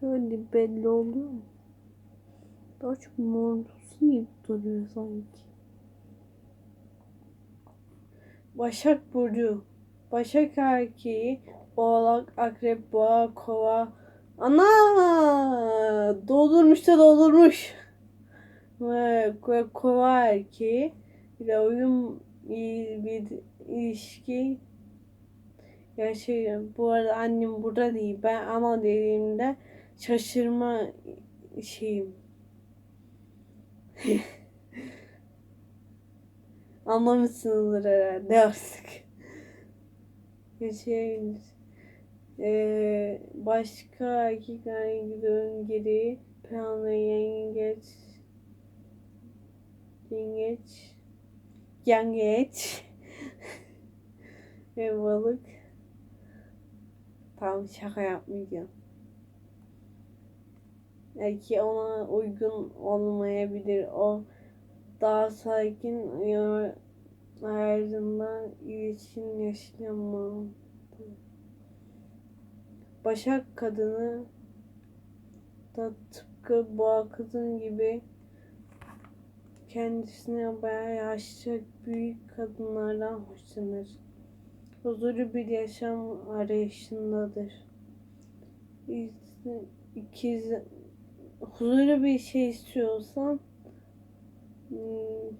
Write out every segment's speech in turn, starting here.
Şöyle belli oluyor mu? Daha çok morlusu gibi duruyor sanki. Başak Burcu. Başak erkeği. Oğlak, akrep, boğa, kova. Ana! Doldurmuş da doldurmuş. Ve kova erkeği. De uyum iyi bir ilişki yaşıyorum. Bu arada annem burada değil. Ben ana dediğimde şaşırma şeyim. Anlamışsınızdır herhalde artık. Yaşayabiliriz. Ee, başka erkek gidiyorum geri planlı yengeç yengeç yengeç ve balık tam şaka yapmayacağım. Belki ona uygun olmayabilir. O daha sakin ya hayatında ilişkin yaşayamam. Başak kadını da tıpkı boğa kadın gibi kendisine bayağı yaşlı büyük kadınlardan hoşlanır. Huzurlu bir yaşam arayışındadır. İkiz, huzurlu bir şey istiyorsan hmm,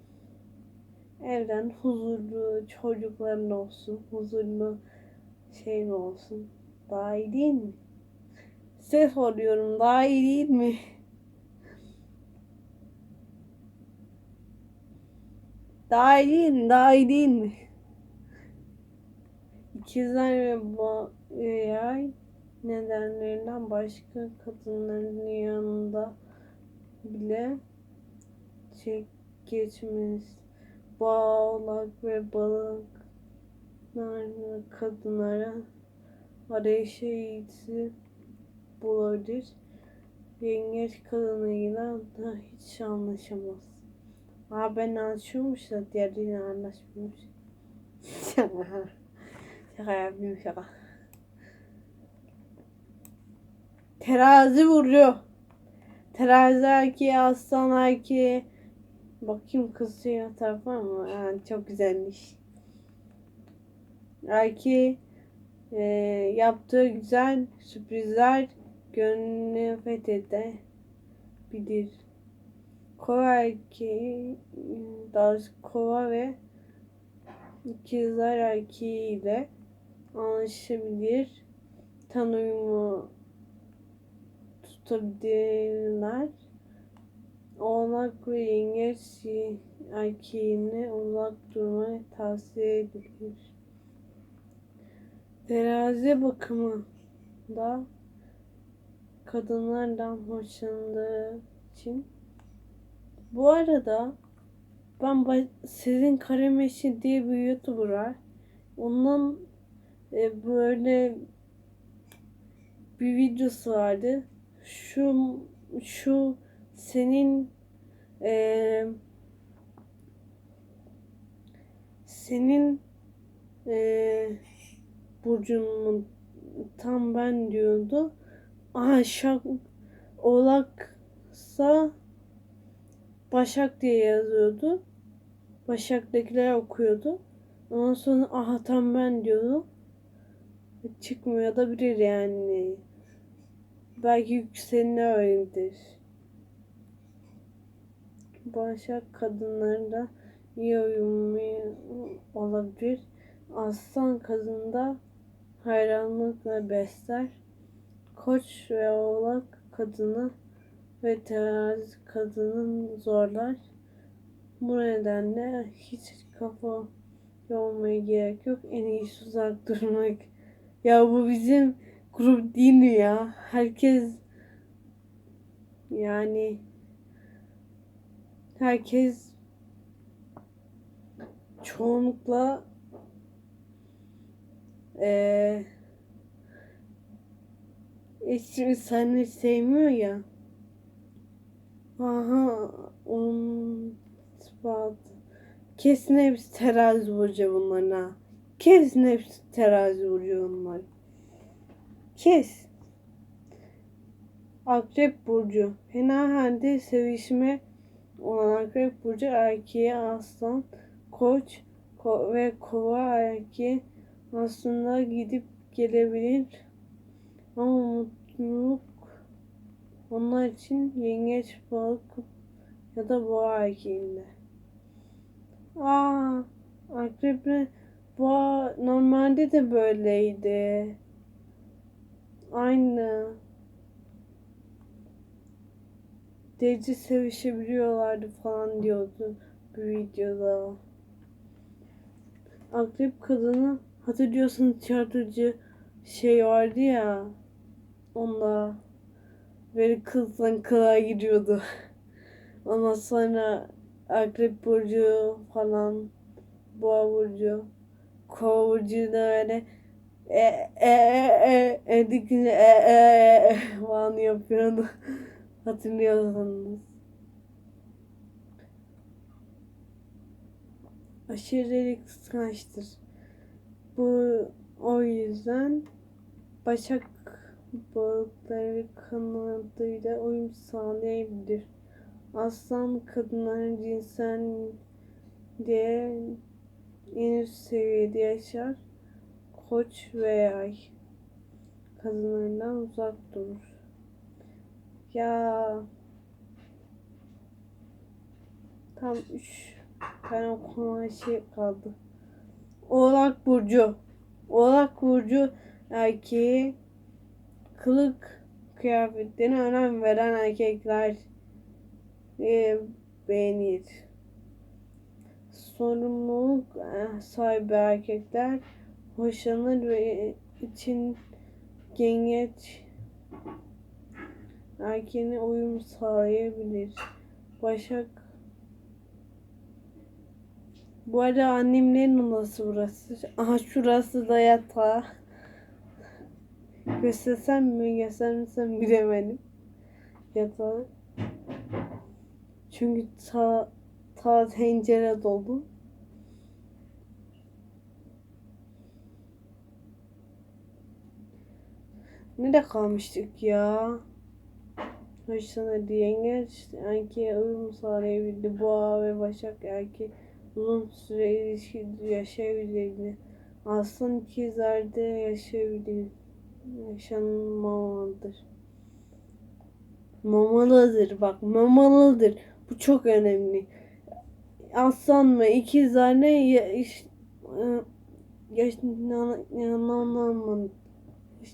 evden huzurlu çocukların olsun, huzurlu şeyin olsun. Daha iyi değil mi? Size soruyorum daha iyi değil mi? Daha iyi değil mi? Daha iyi değil mi? İkizler ve boğay nedenlerinden başka kadınların yanında bile çek geçmez. Boğalak ve balık kadınlara arayışa eğitisi bulabilir. Yengeç kadınıyla da hiç anlaşamaz. Aa ben anlaşıyormuş da diğeriyle anlaşmıyormuş. şaka. Şaka yapayım şaka. Terazi vuruyor. Terazi erkeği, aslan erkeği. Bakayım kızıyor tarafa mı? Yani çok güzelmiş. Erkeği e, yaptığı güzel sürprizler gönlünü fethedebilir. Kova erkeği, daha kova ve ikizler erkeğiyle anlaşabilir. Tan uyumu tutabilirler. Oğlak ve yengeç erkeğine uzak durmayı tavsiye edilir. Terazi bakımı da kadınlardan hoşlandığı için bu arada ben sizin Karemeşi diye bir YouTuber var. Ondan e, böyle bir videosu vardı. Şu şu senin e, senin e, burcunun tam ben diyordu. Aha şak oğlaksa Başak diye yazıyordu. Başak'takiler okuyordu. Ondan sonra aha tam ben diyordu. Çıkmıyor da bilir yani. Belki yükselini öyledir. Başak kadınlarında iyi uyumlu olabilir. Aslan kadında hayranlıkla besler. Koç ve oğlak kadını ve terazi kadının zorlar. Bu nedenle hiç kafa yormaya gerek yok. En iyisi uzak durmak. Ya bu bizim grup değil mi ya? Herkes yani herkes çoğunlukla eee hiç seni sevmiyor ya. Aha onun ispatı. Kesin hepsi terazi vuruyor bunlarına. Kesin hepsi terazi vuruyor onlar. Kes. Akrep Burcu. Fena halde sevişme olan Akrep Burcu erkeğe aslan, koç ko- ve kova erkeği aslında gidip gelebilir. Ama mutluluk onlar için yengeç, balık ya da boğa erkeğinde. Aa, akreple boğa normalde de böyleydi. Aynı. Deci sevişebiliyorlardı falan diyordu bir videoda. Akrep kadını hatırlıyorsun tiyatrocu şey vardı ya onda böyle kızdan kılığa giriyordu. Ondan sonra Akrep Burcu falan Boğa Burcu Kova Burcu da öyle e e e e dikince e e e falan yapıyordu. Hatırlıyorsanız. Aşırı kıskançtır. Bu o yüzden Başak balıkları kanadıyla uyum sağlayabilir. Aslan kadınların cinsel diye en üst seviyede yaşar. Koç ve yay kadınlarından uzak durur. Ya tam üç tane okuma şey kaldı. Oğlak Burcu. Oğlak Burcu erkeği kılık kıyafetlerine önem veren erkekler e, beğenir. Sorumluluk eh, sahibi erkekler hoşlanır ve için gengeç erkeğine uyum sağlayabilir. Başak bu arada annemlerin odası burası. Aha şurası da yatağı. Göstersem mi göstermesem bilemedim. Yatağı. Çünkü ta, ta tencere dolu. Nerede kalmıştık ya? Hoşlanır yengeç erkeğe uyum sağlayabildi. Boğa ve başak erkeği uzun süre ilişki yaşayabilirdi. Aslan ikizlerde yaşayabilir. Yaşanmamalıdır. Mamalıdır bak mamalıdır. Bu çok önemli. Aslan mı ikizler ne ya, iş, e, yaş, yana, yanılmamalı-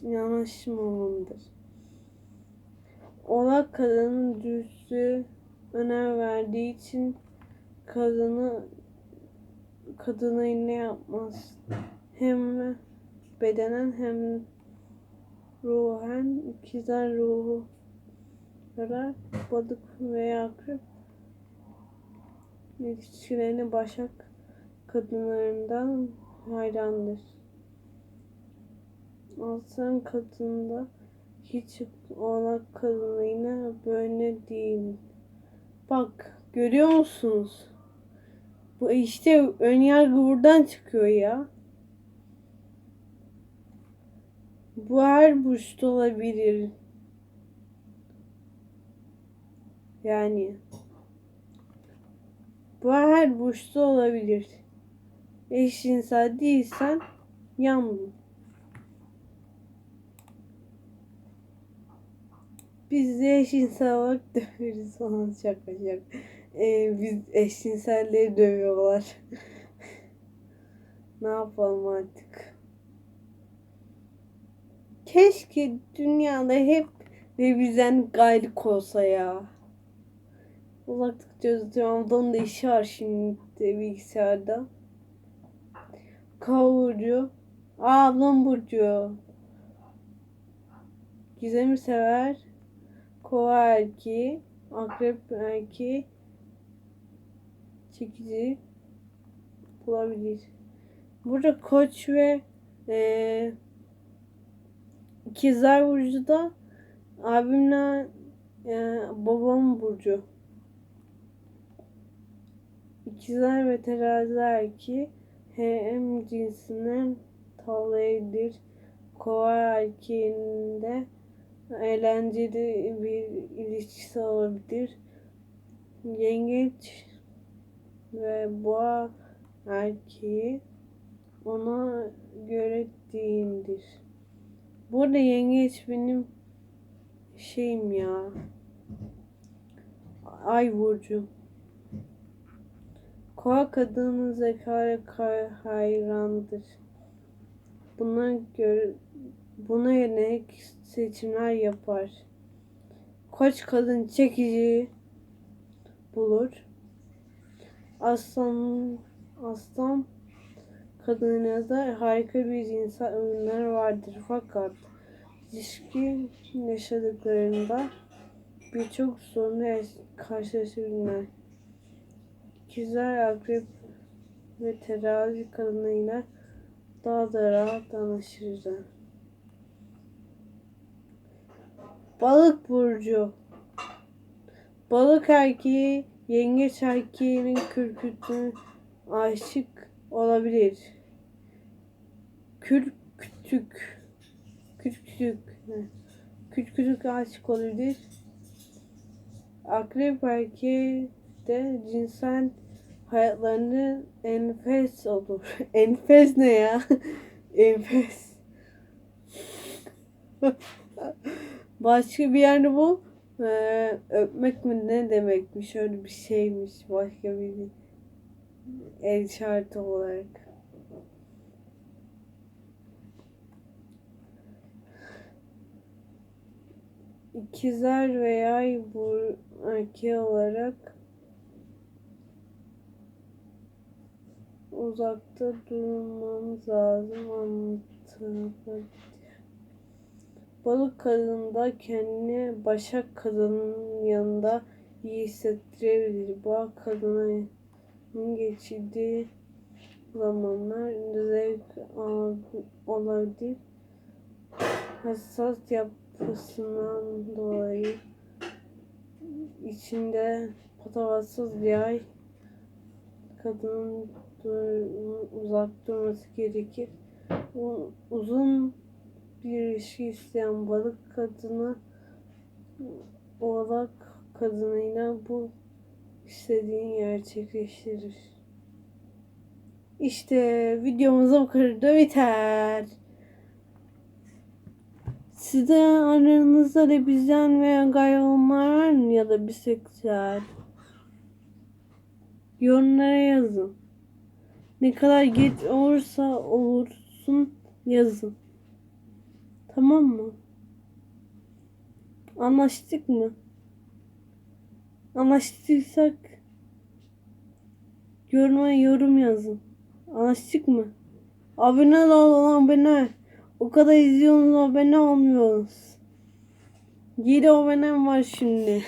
yanaşmamalıdır. Oğlak kadının dürüstlüğü önem verdiği için kadını kadına ne yapmaz. Hem bedenen hem ruhen ikizler ruhu yarar. Balık veya akrep ilişkilerini başak kadınlarından hayrandır. Aslan kadında hiç oğlak kadınıyla böyle değil. Bak görüyor musunuz? Bu işte ön yargı buradan çıkıyor ya. Bu her burçta olabilir. Yani bu her burçta olabilir. Eşcinsel değilsen yandın. Biz de eşcinsel olarak döveriz falan şaka şaka. Ee, biz eşcinselleri dövüyorlar. ne yapalım artık? Keşke dünyada hep revizyen gaylık olsa ya. Uzaklık yazıyorum. Ondan da işi var şimdi bilgisayarda. Kavurucu. Ablam Burcu. Gizem'i sever. Kova erkeği. Akrep erkeği. Çekici bulabilir. Burada koç ve e, ikizler burcu da abimle e, babam burcu. İkizler ve teraziler ki hem cinsinden tavlayabilir. Kova erkeğinde eğlenceli bir ilişkisi olabilir. Yengeç ve boğa erkeği ona göre değildir. Bu arada yengeç benim şeyim ya. Ay burcu. Koa kadının zekaya kay- hayrandır. Buna göre buna yönelik seçimler yapar. Koç kadın çekici bulur. Aslan aslan kadına da harika bir cinsel ürünler vardır fakat ilişki yaşadıklarında birçok sorunla karşılaşabilirler. İkizler akrep ve terazi kadınıyla daha da rahat anlaşırlar. Balık burcu. Balık erkeği yengeç erkeğinin kürkütüne aşık olabilir. Kürkütük. Kürkütük. Kürkütük aşık olabilir. Akrep erkeği de cinsel hayatlarını enfes olur. enfes ne ya? enfes. Başka bir yerde bu ee, öpmek mi ne demekmiş öyle bir şeymiş başka bir el işareti olarak. İkizler ve yay bu erkeği olarak uzakta durmamız lazım anlatılır. Balık kadında kendini başak kadının yanında iyi hissettirebilir. Boğa kadının geçirdiği zamanlar zevk olabilir. Hassas yapısından dolayı içinde patavatsız yay kadının dur- uzak durması gerekir. Uzun bir ilişki isteyen balık kadını oğlak kadınıyla bu istediğini gerçekleştirir. İşte videomuz bu kadar da biter. Sizde aranızda lezbiyen veya gay mı ya da biseksüel? Yorumlara yazın. Ne kadar geç olursa olursun yazın. Tamam mı? Anlaştık mı? Anlaştıysak yoruma yorum yazın. Anlaştık mı? Abone olun abone. O kadar izliyorsunuz abone olmuyoruz. 7 abonem var şimdi.